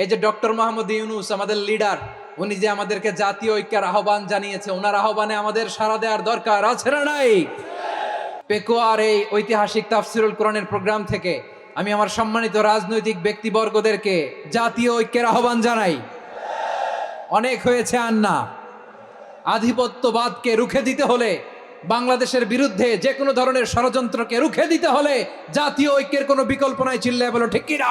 এই যে ডক্টর মোহাম্মদ ইউনুস, আমাদের লিডার, উনি যে আমাদেরকে জাতীয় ঐক্যের আহ্বান জানিয়েছে, ওনার আহ্বানে আমাদের সাড়া দেওয়ার দরকার আছে না নাই? পেকুয়ার এই ঐতিহাসিক তাফসিরুল কোরআনের প্রোগ্রাম থেকে আমি আমার সম্মানিত রাজনৈতিক ব্যক্তিবর্গদেরকে জাতীয় ঐক্যের আহ্বান জানাই। অনেক হয়েছে আর না আধিপত্যবাদকে রুখে দিতে হলে, বাংলাদেশের বিরুদ্ধে যে কোনো ধরনের ষড়যন্ত্রকে রুখে দিতে হলে জাতীয় ঐক্যের কোনো বিকল্প নাই, চিল্লায় বলো, ঠিক কিনা?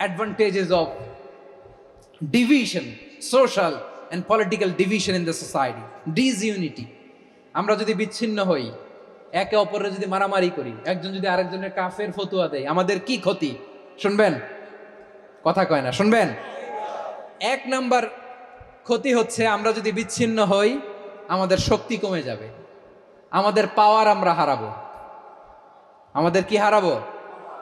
of division social and political division in the society disunity আমরা যদি বিচ্ছিন্ন হই একে অপরের যদি মারামারি করি একজন যদি আরেকজনের কাফের ফতুয়া দেয় আমাদের কি ক্ষতি শুনবেন কথা কয় না শুনবেন এক নাম্বার ক্ষতি হচ্ছে আমরা যদি বিচ্ছিন্ন হই আমাদের শক্তি কমে যাবে আমাদের পাওয়ার আমরা হারাবো আমাদের কি হারাবো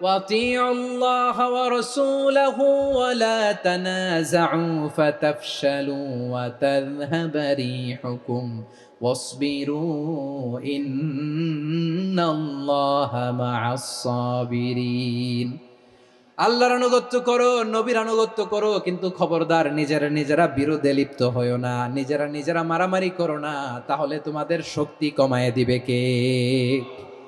وَأَطِيعُوا اللَّهَ وَرَسُولَهُ وَلَا تَنَازَعُوا فَتَفْشَلُوا وَتَذْهَبَ رِيحُكُمْ وَاصْبِرُوا إِنَّ اللَّهَ مَعَ الصَّابِرِينَ আল্লাহর আনুগত্য করো নবীর আনুগত্য করো কিন্তু খবরদার নিজেরা নিজেরা বিরোধে লিপ্ত হইও না নিজেরা নিজেরা মারামারি করো না তাহলে তোমাদের শক্তি কমায় দিবে কে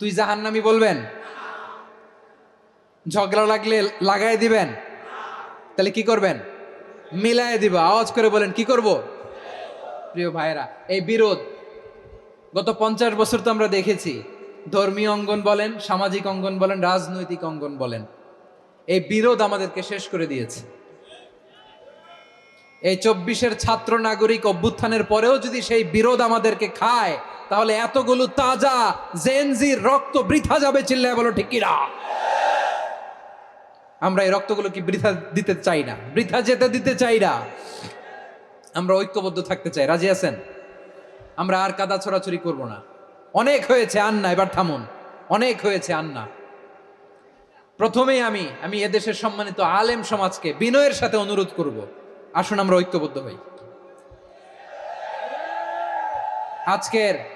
তুই জাহান্নামি বলবেন? ঝগড়া লাগলে লাগাই দিবেন? তাহলে কি করবেন? মিলায় দিব। আওয়াজ করে বলেন, কি করব? প্রিয় ভাইরা এই বিরোধ গত পঞ্চাশ বছর তো আমরা দেখেছি। ধর্মীয় অঙ্গন বলেন, সামাজিক অঙ্গন বলেন, রাজনৈতিক অঙ্গন বলেন। এই বিরোধ আমাদেরকে শেষ করে দিয়েছে। এই চব্বিশের ছাত্র নাগরিক অভ্যুত্থানের পরেও যদি সেই বিরোধ আমাদেরকে খায় তাহলে এতগুলো তাজা জেনজির রক্ত বৃথা যাবে চিল্লায় বলো, ঠিক কিনা? আমরা এই রক্তগুলো কি বৃথা দিতে চাই না? বৃথা যেতে দিতে চাই না। আমরা ঐক্যবদ্ধ থাকতে চাই। রাজি আছেন? আমরা আর কাদা ছড়াছড়ি করব না। অনেক হয়েছে আন্না, এবার থামুন। অনেক হয়েছে আন্না। প্রথমেই আমি আমি এদেশের সম্মানিত আলেম সমাজকে বিনয়ের সাথে অনুরোধ করব। আসুন আমরা ঐক্যবদ্ধ হই। আজকের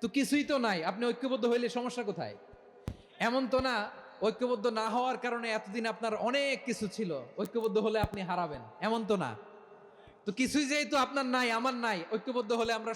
তো কিছুই তো নাই। আপনি ঐক্যবদ্ধ হইলে সমস্যা কোথায়? এমন তো না, ঐক্যবদ্ধ না হওয়ার কারণে এতদিন আপনার অনেক কিছু ছিল। ঐক্যবদ্ধ হলে আপনি হারাবেন। এমন তো না। তো কিছুই যেহেতু আপনার নাই, আমার নাই, ঐক্যবদ্ধ হলে আমরা